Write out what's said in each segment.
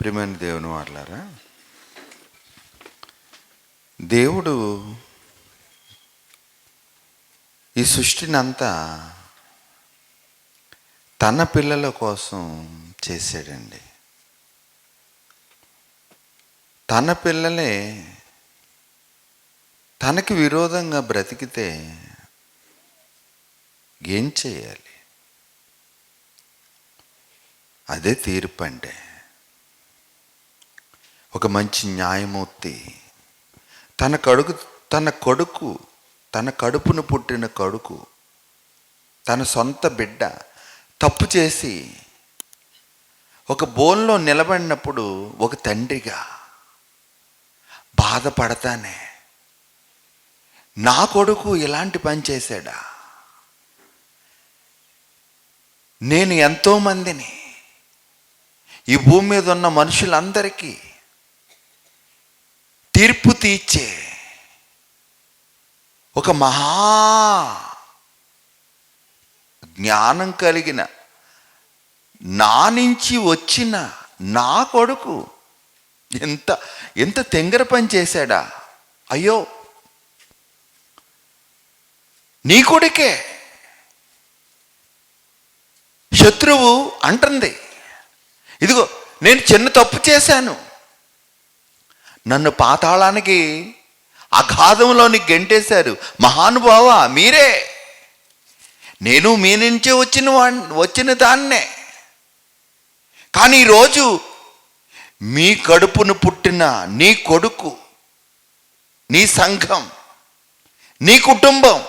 ప్రియమైన దేవుని వాళ్ళారా దేవుడు ఈ సృష్టిని అంతా తన పిల్లల కోసం చేశాడండి. తన పిల్లలే తనకి విరోధంగా బ్రతికితే ఏం చేయాలి? అదే తీర్పు అంటే ఒక మంచి న్యాయమూర్తి. తన కడుకు తన కొడుకు తన కడుపును పుట్టిన కొడుకు తన సొంత బిడ్డ తప్పు చేసి ఒక బోన్లో నిలబడినప్పుడు ఒక తండ్రిగా బాధపడతానే. నా కొడుకు ఇలాంటి పని చేశాడా? నేను ఎంతోమందిని ఈ భూమి మీద ఉన్న మనుషులందరికీ తీర్పు తీర్చే ఒక మహా జ్ఞానం కలిగిన నా నుంచి వచ్చిన నా కొడుకు ఎంత ఎంత తెంగర పని చేశాడా? అయ్యో నీ కొడుకే. శత్రువు అంటుంది ఇదిగో నేను చిన్న తప్పు చేశాను. నన్ను పాతాళానికి అఘాధంలోని గెంటేశారు. మహానుభావ మీరే. నేను మీ నుంచే వచ్చిన వా వచ్చిన దాన్నే. కానీ ఈరోజు మీ కడుపును పుట్టిన నీ కొడుకు నీ సంఘం నీ కుటుంబం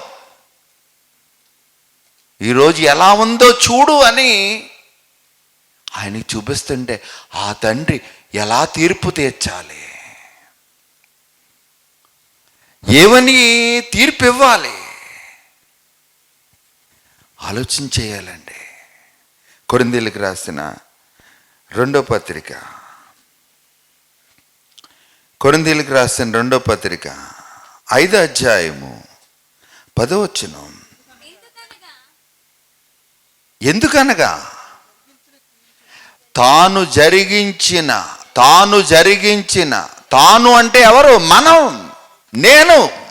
ఈరోజు ఎలా ఉందో చూడు అని ఆయనకి చూపిస్తుంటే ఆ తండ్రి ఎలా తీర్పు తీర్చాలి? ఏమని తీర్పు ఇవ్వాలి ఆలోచన చేయాలండి. కొరిందీలకు రాసిన రెండో పత్రిక. కొరిందీలకు రాసిన రెండో పత్రిక ఐదో అధ్యాయము పదవచ్చును ఎందుకనగా? తాను జరిగించిన తాను జరిగించిన తాను అంటే ఎవరు? మనం. నేను.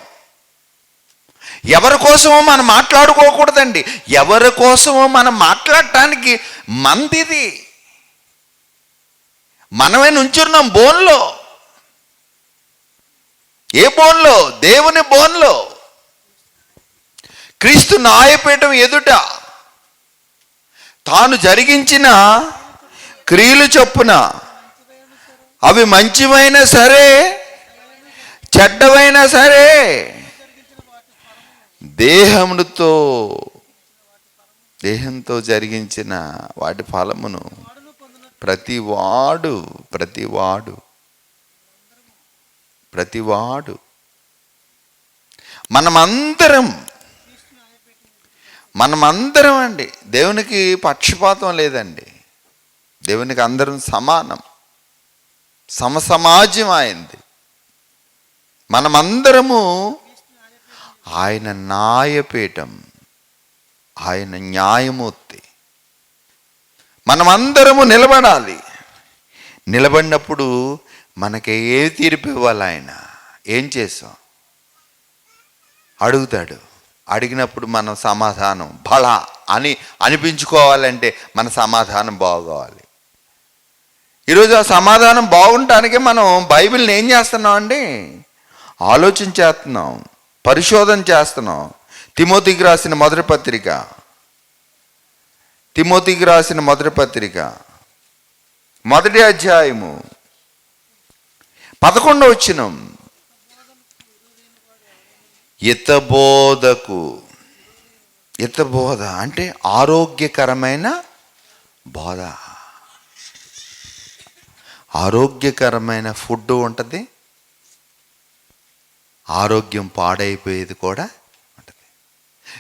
ఎవరి కోసమో మనం మాట్లాడుకోకూడదండి. ఎవరి కోసమో మనం మాట్లాడటానికి మందిది. మనమే నుంచున్నాం బోన్లో. ఏ బోన్లో? దేవుని బోన్లో. క్రీస్తు నాయపీఠం ఎదుట తాను జరిగించిన క్రియలు చొప్పున అవి మంచివైనా సరే చెడ్డవైనా సరే దేహముతో దేహంతో జరిగించిన వాటి ఫలమును ప్రతివాడు ప్రతివాడు ప్రతివాడు మనమందరం మనమందరం అండి. దేవునికి పక్షపాతం లేదండి. దేవునికి అందరం సమానం. సమసమాజం అయింది మనమందరము ఆయన న్యాయపీఠం ఆయన న్యాయమూర్తి. మనమందరము నిలబడాలి. నిలబడినప్పుడు మనకి ఏ తీర్పు ఇవ్వాలి ఆయన? ఏం చేసాం అడుగుతాడు. అడిగినప్పుడు మనం సమాధానం బల అని అనిపించుకోవాలంటే మన సమాధానం బాగోవాలి. ఈరోజు ఆ సమాధానం బాగుండటానికి మనం బైబిల్ని ఏం చేస్తున్నాం అండి? ఆలోచన చేస్తున్నాం పరిశోధన చేస్తున్నాం. తిమోతికి రాసిన మొదటి పత్రిక. తిమోతికి రాసిన మొదటి పత్రిక. మొదటి అధ్యాయము. పదకొండవ వచ్చినం ఇతబోధకు ఇతబోధ అంటే ఆరోగ్యకరమైన బోధ. ఆరోగ్యకరమైన ఫుడ్ ఉంటుంది. ఆరోగ్యం పాడైపోయేది కూడా ఉంటుంది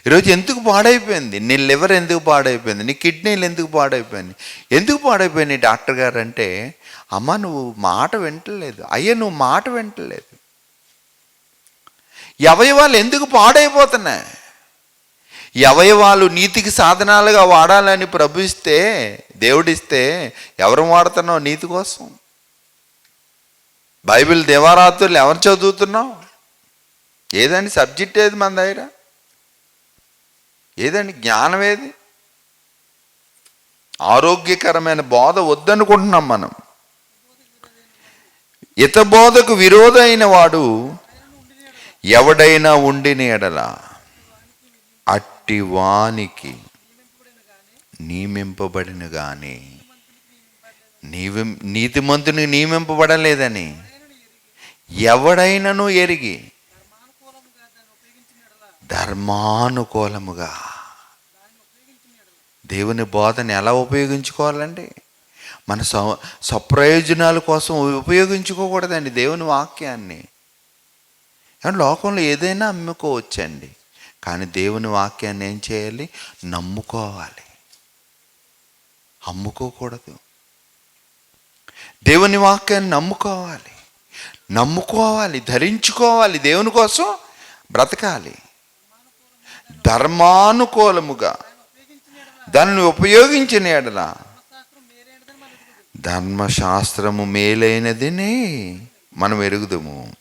ఈరోజు ఎందుకు పాడైపోయింది? నీ లివర్ ఎందుకు పాడైపోయింది? నీ కిడ్నీలు ఎందుకు పాడైపోయింది? ఎందుకు పాడైపోయింది? డాక్టర్ గారు అంటే అమ్మ నువ్వు మాట వింటలేదు. అయ్యా నువ్వు మాట వింటలేదు. అవయవాలు ఎందుకు పాడైపోతున్నాయి? అవయవాలు నీతికి సాధనాలుగా వాడాలని ప్రభుస్తే దేవుడిస్తే ఎవరు వాడుతున్నావు నీతి కోసం? బైబిల్ దేవారాత్రులు ఎవరు చదువుతున్నావు? ఏదండి సబ్జెక్ట్ ఏది మన దగ్గర? ఏదండి జ్ఞానం ఏది? ఆరోగ్యకరమైన బోధ వద్దనుకుంటున్నాం మనం. ఇత బోధకు విరోధైన వాడు ఎవడైనా ఉండిన ఎడల అట్టి వానికి నియమింపబడిన కానీ నీవి నీతిమంతునికి నియమింపబడలేదని ఎవడైనను ఎరిగి ధర్మానుకూలముగా. దేవుని బోధన ఎలా ఉపయోగించుకోవాలండి? మన స స్వప్రయోజనాల కోసం ఉపయోగించుకోకూడదండి దేవుని వాక్యాన్ని. లోకంలో ఏదైనా అమ్ముకోవచ్చండి. కానీ దేవుని వాక్యాన్ని ఏం చేయాలి? నమ్ముకోవాలి. అమ్ముకోకూడదు. దేవుని వాక్యాన్ని నమ్ముకోవాలి. నమ్ముకోవాలి ధరించుకోవాలి దేవుని కోసం బ్రతకాలి. ధర్మానుకూలముగా దానిని ఉపయోగించిన ఎడల ధర్మశాస్త్రము మేలైనదిని మనం ఎరుగుదము.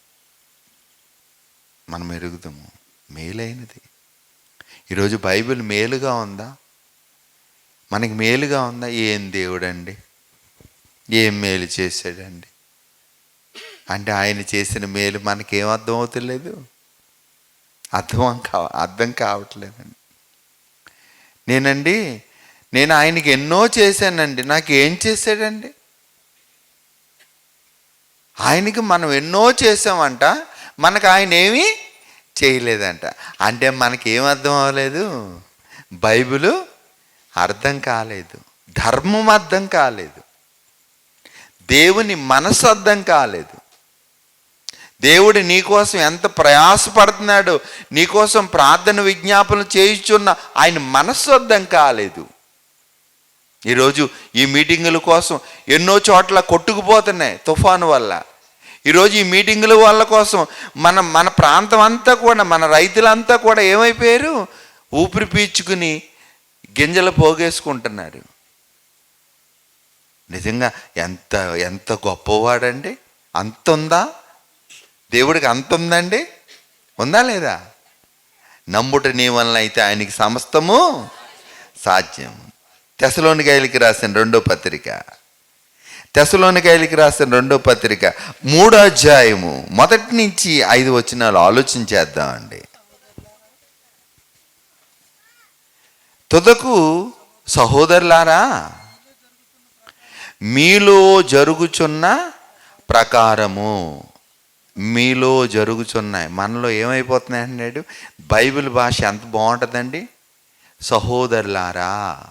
మనం ఎరుగుదము. మేలైనది. ఈరోజు బైబిల్ మేలుగా ఉందా? మనకి మేలుగా ఉందా? ఏం దేవుడండి? ఏం మేలు చేశాడండి? అంటే ఆయన చేసిన మేలు మనకేం అర్థం అవుతలేదు అర్థం కా అర్థం కావట్లేదండి. నేనండి నేను ఆయనకి ఎన్నో చేశానండి. నాకు ఏం చేశాడండి? ఆయనకి మనం ఎన్నో చేసామంట మనకు ఆయన ఏమీ చేయలేదంట. అంటే మనకి అర్థం అవ్వలేదు? బైబిల్ అర్థం కాలేదు. ధర్మం అర్థం కాలేదు. దేవుని మనసు అర్థం కాలేదు. దేవుడు నీకోసం ఎంత ప్రయాసపడుతున్నాడు నీకోసం ప్రార్థన విజ్ఞాపన చేయించున్న ఆయన మనస్సు అర్థం కాలేదు. ఈరోజు ఈ మీటింగుల కోసం ఎన్నో చోట్ల కొట్టుకుపోతున్నాయి తుఫాను వల్ల. ఈరోజు ఈ మీటింగుల వాళ్ళ కోసం మన మన ప్రాంతం అంతా కూడా మన రైతులంతా కూడా ఏమైపోయారు? ఊపిరి పీల్చుకుని గింజలు పోగేసుకుంటున్నారు. నిజంగా ఎంత ఎంత గొప్పవాడండి? అంత ఉందా దేవుడికి అంత ఉందండి? ఉందా లేదా? నమ్ముట నీ వలన అయితే ఆయనకి సమస్తము సాధ్యం. తెసలోనికాయలకి రాసిన రెండో పత్రిక. తెసలోనికాయలకి రాసిన రెండో పత్రిక. మూడో అధ్యాయము. మొదటి నుంచి ఐదు వచనాలు ఆలోచించేద్దామండి తుదకు సహోదరులారా మీలో జరుగుచున్న ప్రకారము మీలో జరుగుచున్నాయి. మనలో ఏమైపోతున్నాయి అన్నాడు బైబిల్ భాష ఎంత బాగుంటుందండి? సహోదరులారా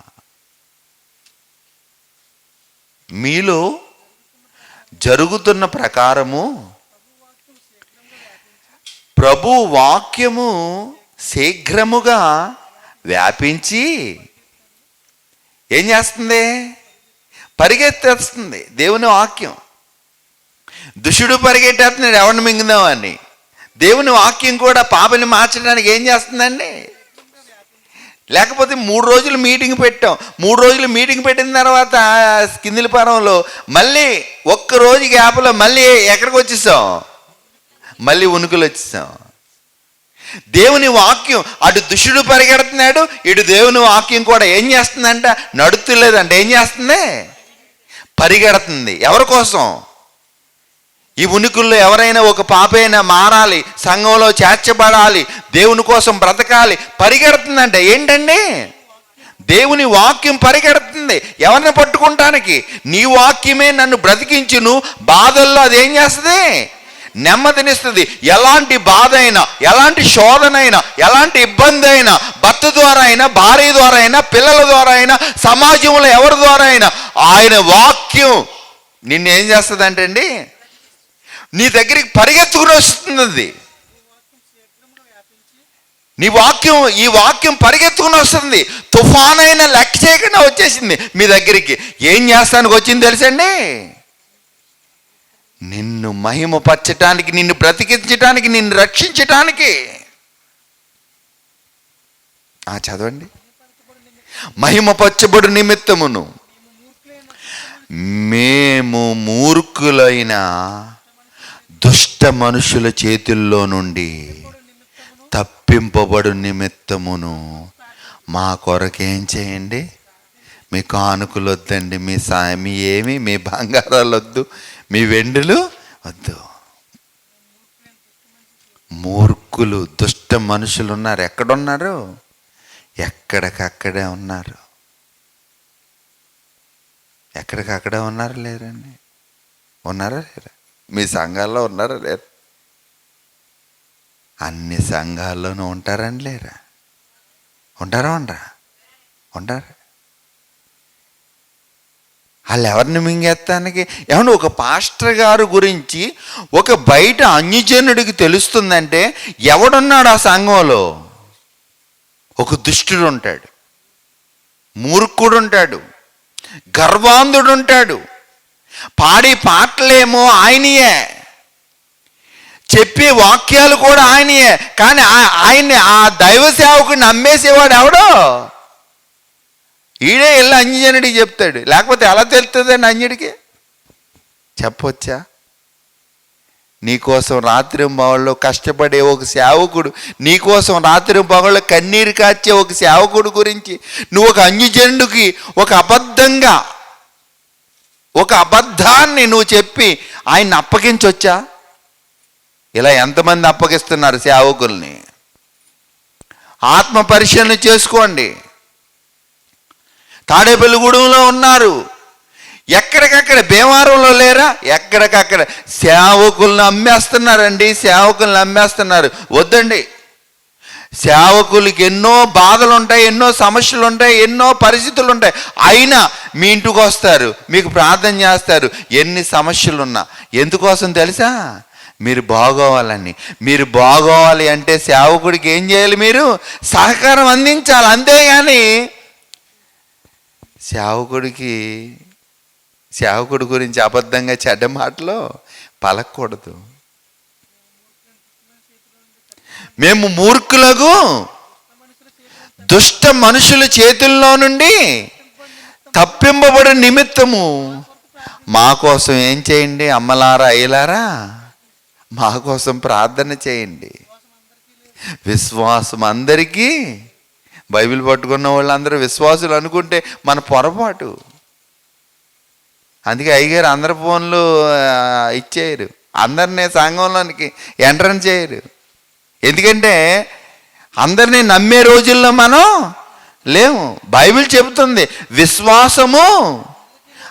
మీలో జరుగుతున్న ప్రకారము ప్రభు వాక్యము శీఘ్రముగా వ్యాపించి ఏం చేస్తుంది? పరిగెత్తేస్తుంది దేవుని వాక్యం. దుషుడు పరిగెట్టేస్తున్నాడు ఎవరిని మింగుదామని దేవుని వాక్యం కూడా పాపని మార్చడానికి ఏం చేస్తుందండి? లేకపోతే మూడు రోజులు మీటింగ్ పెట్టాం. మూడు రోజులు మీటింగ్ పెట్టిన తర్వాత కిందిలిపారంలో మళ్ళీ ఒక్క రోజు గ్యాప్లో మళ్ళీ ఎక్కడికి వచ్చేసాం? మళ్ళీ ఉనుకులు వచ్చేసాం. దేవుని వాక్యం అటు దుష్టుడు పరిగెడుతున్నాడు ఇటు దేవుని వాక్యం కూడా ఏం చేస్తుందంట? నడుతులేదంట ఏం చేస్తుంది? పరిగెడుతుంది. ఎవరి కోసం? ఈ ఉనికుల్లో ఎవరైనా ఒక పాపైనా మారాలి సంఘంలో చేర్చబడాలి దేవుని కోసం బ్రతకాలి పరిగెడుతుందంటే. ఏంటండి? దేవుని వాక్యం పరిగెడుతుంది. ఎవరిని పట్టుకుంటానికి? నీ వాక్యమే నన్ను బ్రతికించును. బాధల్లో అది ఏం చేస్తుంది? నెమ్మదినిస్తుంది. ఎలాంటి బాధ అయినా ఎలాంటి శోధన అయినా ఎలాంటి ఇబ్బంది అయినా భర్త ద్వారా అయినా భార్య ద్వారా అయినా పిల్లల ద్వారా అయినా సమాజంలో ఎవరి ద్వారా అయినా ఆయన వాక్యం నిన్ను ఏం చేస్తుంది అంటే అండి నీ దగ్గరికి పరిగెత్తుకుని వస్తుంది అది. నీ వాక్యం ఈ వాక్యం పరిగెత్తుకుని వస్తుంది అయినా లెక్క చేయకుండా వచ్చేసింది మీ దగ్గరికి. ఏం చేస్తానికి వచ్చింది తెలుసండి? నిన్ను మహిమపరచటానికి నిన్ను బ్రతికించటానికి నిన్ను రక్షించటానికి. ఆ చదవండి. మహిమపరచబడు నిమిత్తమును మేము మూర్ఖులైన దుష్ట మనుషుల చేతుల్లో నుండి తప్పింపబడు నిమిత్తమును మా కొరకేం చేయండి? మీ కానుకలు వద్దండి మీ సామి ఏమి మీ బంగారాలు వద్దు మీ వెండులు వద్దు. మూర్ఖులు దుష్ట మనుషులు ఉన్నారు ఎక్కడున్నారు? ఎక్కడికక్కడే ఉన్నారు. ఎక్కడికక్కడే ఉన్నారు లేరండి? ఉన్నారా లేరా? మీ సంఘాల్లో ఉన్నారా లేరు? అన్ని సంఘాల్లోనూ ఉంటారని లేరా? ఉంటారా ఉండరా? ఉంటారా? వాళ్ళు ఎవరిని మింగేస్తానికి? ఏమన్నా ఒక పాస్టర్ గారు గురించి ఒక బయట అన్యజనుడికి తెలుస్తుందంటే ఎవడున్నాడు ఆ సంఘంలో? ఒక దుష్టుడు ఉంటాడు మూర్ఖుడు ఉంటాడు గర్వాంధుడు ఉంటాడు పాడే పాటలేమో ఆయనయే. చెప్పే వాక్యాలు కూడా ఆయనయే. కానీ ఆ- ఆయన్ని ఆ దైవ సేవకుని నమ్మేసేవాడు ఎవడో? ఈడే వెళ్ళి అంజనుడికి చెప్తాడు. లేకపోతే ఎలా తెలుస్తుందండి అంజనుడికి చెప్పొచ్చా? నీకోసం రాత్రి పగళ్ళు కష్టపడే ఒక సేవకుడు నీకోసం రాత్రి పగళ్ళు కన్నీరు కాచే ఒక సేవకుడు గురించి నువ్వు ఒక అంజనుడికి ఒక అబద్ధంగా ఒక అబద్ధాన్ని నువ్వు చెప్పి ఆయన్ని అప్పగించొచ్చా? ఇలా ఎంతమంది అప్పగిస్తున్నారు సేవకుల్ని? ఆత్మ పరిశీలన చేసుకోండి. తాడేపల్లిగూడెంలో ఉన్నారు. ఎక్కడికక్కడ భీమవరంలో లేరా? ఎక్కడికక్కడ సేవకులను అమ్మేస్తున్నారండి సేవకులను అమ్మేస్తున్నారు. వద్దండి. సేవకులకి ఎన్నో బాధలు ఉంటాయి ఎన్నో సమస్యలు ఉంటాయి ఎన్నో పరిస్థితులు ఉంటాయి అయినా మీ ఇంటికి వస్తారు మీకు ప్రార్థన చేస్తారు ఎన్ని సమస్యలు ఉన్నా ఎందుకోసం తెలుసా? మీరు బాగోవాలని. మీరు బాగోవాలి అంటే సేవకుడికి ఏం చేయాలి మీరు? సహకారం అందించాలి అంతేగాని సేవకుడికి సేవకుడి గురించి అబద్ధంగా చెడ్డ మాటలో పలకూడదు మేము మూర్ఖులకు దుష్ట మనుషుల చేతుల్లో నుండి తప్పింపబడి నిమిత్తము. మా కోసం ఏం చేయండి అమ్మలారా అయ్యలారా? మా కోసం ప్రార్థన చేయండి. విశ్వాసం అందరికీ బైబిల్ పట్టుకున్న వాళ్ళందరూ విశ్వాసులు అనుకుంటే మన పొరపాటు. అందుకే అయ్యగారు అందరి ఫోన్లు ఇచ్చేయరు. అందరినీ సంఘంలోనికి ఎంటర్ చేయరు. ఎందుకంటే అందరినీ నమ్మే రోజుల్లో మనం లేము. బైబిల్ చెబుతుంది విశ్వాసము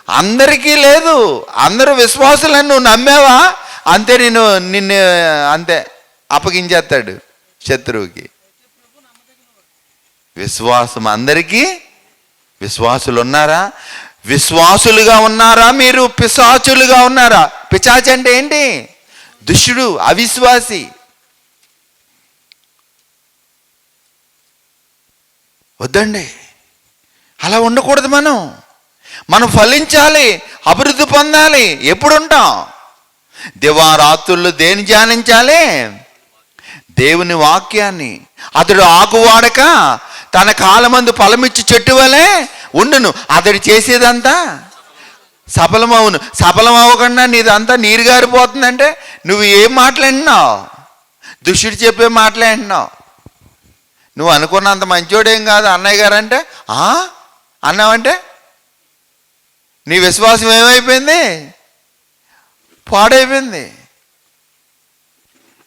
అందరికీ లేదు. అందరూ విశ్వాసులను నువ్వు నమ్మావా? అంతే నేను నిన్ను అంతే అప్పగించేస్తాడు శత్రువుకి. విశ్వాసం అందరికీ? విశ్వాసులు ఉన్నారా విశ్వాసులుగా ఉన్నారా మీరు? పిశాచులుగా ఉన్నారా? పిశాచి అంటే ఏంటి? దుష్టుడు అవిశ్వాసి. వద్దండి. అలా ఉండకూడదు మనం. మనం ఫలించాలి అభివృద్ధి పొందాలి ఎప్పుడు ఉంటాం దివారాత్రులు దేని ధ్యానించాలి? దేవుని వాక్యాన్ని. అతడు ఆకువాడక తన కాలమందు ఫలమిచ్చి చెట్టు వలె ఉండును. అతడు చేసేదంతా సఫలమవును. సఫలం అవ్వకుండా నీదంతా నీరు గారిపోతుందంటే నువ్వు ఏం మాట్లాడినావు? దుష్టుడు చెప్పే మాట్లాడినావు. నువ్వు అనుకున్నంత మంచోడేం కాదు అన్నయ్య గారు అంటే అన్నావంటే? నీ విశ్వాసం ఏమైపోయింది? పాడైపోయింది.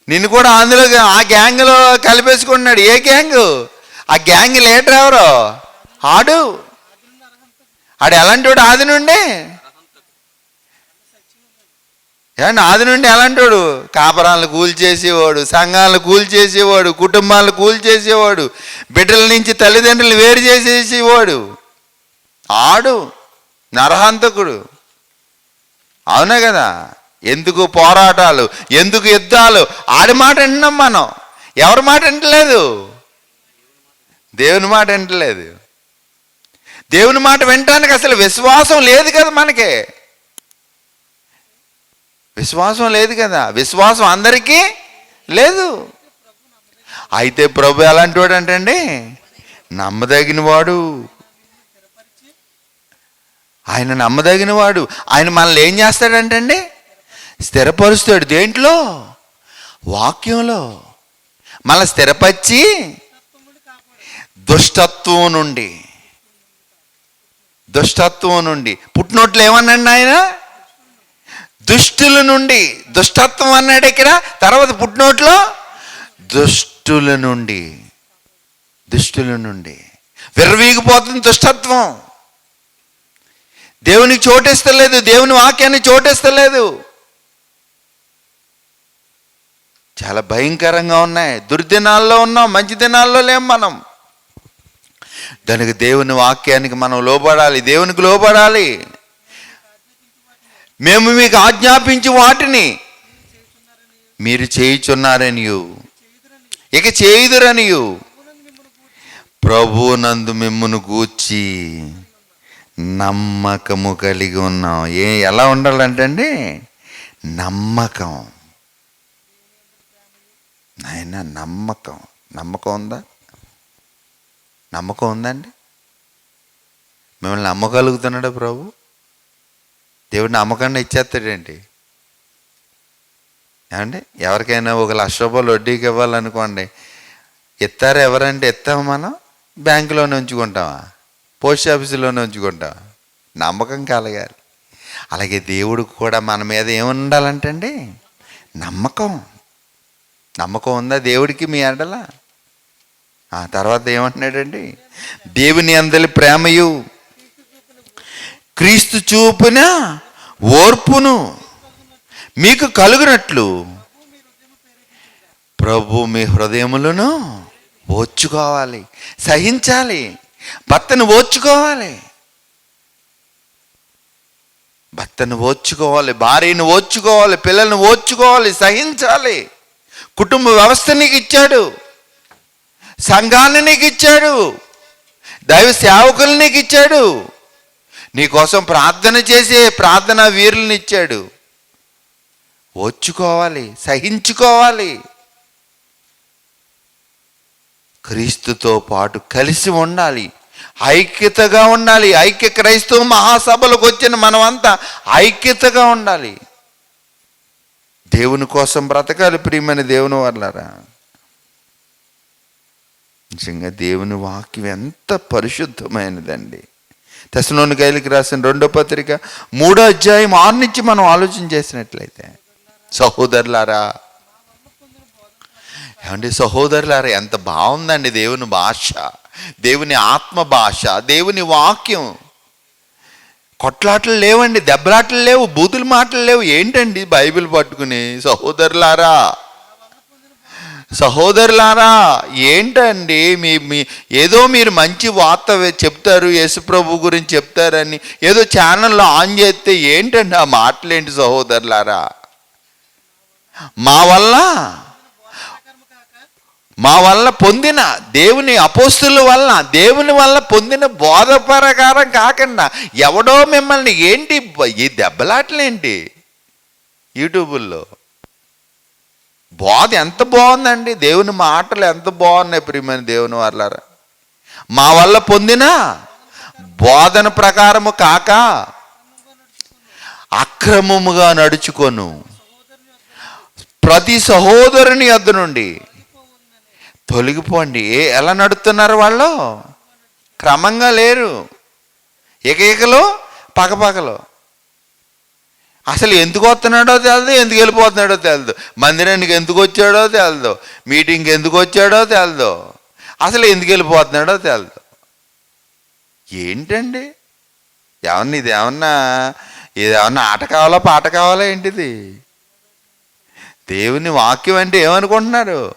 నిన్ను కూడా అందులో ఆ గ్యాంగ్లో కలిపేసుకున్నాడు ఏ గ్యాంగ్? ఆ గ్యాంగ్ లేటర్ ఎవరు? ఆడు. ఆడు ఎలాంటి ఆది నుండి? ఏమంటే ఆది నుండి ఎలాంటోడు? కాపరాలను కూల్చేసేవాడు సంఘాలను కూల్చేసేవాడు కుటుంబాలను కూల్చేసేవాడు బిడ్డల నుంచి తల్లిదండ్రులు వేరు చేసేసేవాడు. ఆడు నరహంతకుడు. అవునా కదా? ఎందుకు పోరాటాలు? ఎందుకు యుద్ధాలు? ఆడి మాట వింటున్నాం మనం. ఎవరి మాట వింటలేదు? దేవుని మాట వింటలేదు. దేవుని మాట వినటానికి అసలు విశ్వాసం లేదు కదా మనకి. విశ్వాసం లేదు కదా. విశ్వాసం అందరికీ లేదు. అయితే ప్రభు ఎలాంటి వాడు అంటండి? నమ్మదగిన వాడు ఆయన నమ్మదగిన వాడు ఆయన మనల్ని ఏం చేస్తాడంటండి? స్థిరపరుస్తాడు. దేంట్లో? వాక్యంలో. మళ్ళీ స్థిరపరిచి దుష్టత్వం నుండి. దుష్టత్వం నుండి. పుట్టినోట్లు ఏమన్నాండి ఆయన దుష్టుల నుండి దుష్టత్వం అన్నాడు ఇక్కడ తర్వాత పుట్టినోట్లో దుష్టుల నుండి దుష్టుల నుండి. విర్రవీగిపోతుంది దుష్టత్వం. దేవునికి చోటేస్తలేదు దేవుని వాక్యాన్ని చోటేస్తలేదు చాలా భయంకరంగా ఉన్నాయి. దుర్దినాల్లో ఉన్నాం మంచి దినాల్లో లేం మనం. దానికి దేవుని వాక్యానికి మనం లోబడాలి దేవునికి లోబడాలి. మేము మీకు ఆజ్ఞాపించి వాటిని. మీరు చేయుచున్నారనియు. ఇక చేయుదురనియు. ప్రభునందు మిమ్మును గూర్చి నమ్మకము కలిగి ఉన్నాం. ఏ ఎలా ఉండాలంటే అండి నమ్మకం. నాయన నమ్మకం. నమ్మకం ఉందా? నమ్మకం ఉందండి? మిమ్మల్ని నమ్మగలుగుతున్నాడా ప్రభు? దేవుడు నమ్మకాన్ని ఇచ్చేస్తాడండి ఏమండి? ఎవరికైనా ఒక లక్ష రూపాయలు వడ్డీకి ఇవ్వాలనుకోండి ఇస్తారు ఎవరంటే ఇస్తాము మనం? బ్యాంకులోనే ఉంచుకుంటామా? పోస్ట్ ఆఫీసులోనే ఉంచుకుంటామా? నమ్మకం కలగాలి. అలాగే దేవుడు కూడా మన మీద ఏముండాలంటే అండి నమ్మకం. నమ్మకం ఉందా దేవుడికి మీ ఎడల? ఆ తర్వాత ఏమంటున్నాడండి? దేవుని అందరి ప్రేమయు. క్రీస్తు చూపిన ఓర్పును మీకు కలుగునట్లు ప్రభు మీ హృదయములను ఓర్చుకోవాలి సహించాలి భర్తను ఓర్చుకోవాలి. భర్తను ఓర్చుకోవాలి భార్యను ఓర్చుకోవాలి పిల్లల్ని ఓర్చుకోవాలి సహించాలి. కుటుంబ వ్యవస్థ నీకు ఇచ్చాడు సంఘాన్ని నీకు ఇచ్చాడు దైవ సేవకులు నీకు ఇచ్చాడు నీకోసం ప్రార్థన చేసే ప్రార్థన వీరులను ఇచ్చాడు. ఓర్చుకోవాలి సహించుకోవాలి. క్రీస్తుతో పాటు కలిసి ఉండాలి ఐక్యతగా ఉండాలి. ఐక్య క్రైస్తవ మహాసభలకు వచ్చిన మనమంతా ఐక్యతగా ఉండాలి. దేవుని కోసం బ్రతకాలి ప్రియమైన దేవుని వాళ్ళరా నిజంగా దేవుని వాక్యం ఎంత పరిశుద్ధమైనదండి. తెసలోని గైలికి రాసిన రెండో పత్రిక మూడో అధ్యాయం ఆరు నుంచి మనం ఆలోచన చేసినట్లయితే సహోదరులారా ఏమండి సహోదరులారా ఎంత బాగుందండి దేవుని భాష దేవుని ఆత్మ భాష దేవుని వాక్యం. కొట్లాటలు లేవండి దెబ్బలాటలు లేవు బూతుల మాటలు లేవు ఏంటండి బైబిల్ పట్టుకుని? సహోదరులారా సహోదరులారా ఏంటండి మీ మీ ఏదో మీరు మంచి వార్త చెప్తారు యేసుప్రభు గురించి చెప్తారని ఏదో ఛానల్లో ఆన్ చేస్తే ఏంటండి ఆ మాటలేంటి సహోదరులారా? మా వల్ల మా వల్ల పొందిన దేవుని అపోస్తుల వల్ల దేవుని వల్ల పొందిన బోధ ప్రకారం కాకుండా ఎవడో మిమ్మల్ని ఏంటి ఈ దెబ్బలాటలేంటి? యూట్యూబుల్లో. బోధ ఎంత బాగుందండి? దేవుని మాటలు ఎంత బాగున్నాయి ప్రియమైన దేవుని వాళ్ళారా మా వల్ల పొందిన బోధన ప్రకారము కాక అక్రమముగా నడుచుకొను. ప్రతి సహోదరుని యొద్ నుండి తొలగిపోండి. ఏ ఎలా నడుతున్నారు వాళ్ళు? క్రమంగా లేరు. ఏకైకలో పగపగలో. అసలు ఎందుకు వస్తున్నాడో తెలదు ఎందుకు వెళ్ళిపోతున్నాడో తెలదు. మందిరానికి ఎందుకు వచ్చాడో తెలదు. మీటింగ్కి ఎందుకు వచ్చాడో తెలదు. అసలు ఎందుకు వెళ్ళిపోతున్నాడో తెలదు. ఏంటండి? ఏమన్నా ఇది ఏమన్నా ఇది ఏమన్నా ఆట కావాలా పాట కావాలా ఏంటిది? దేవుని వాక్యం అంటే ఏమనుకుంటున్నారు?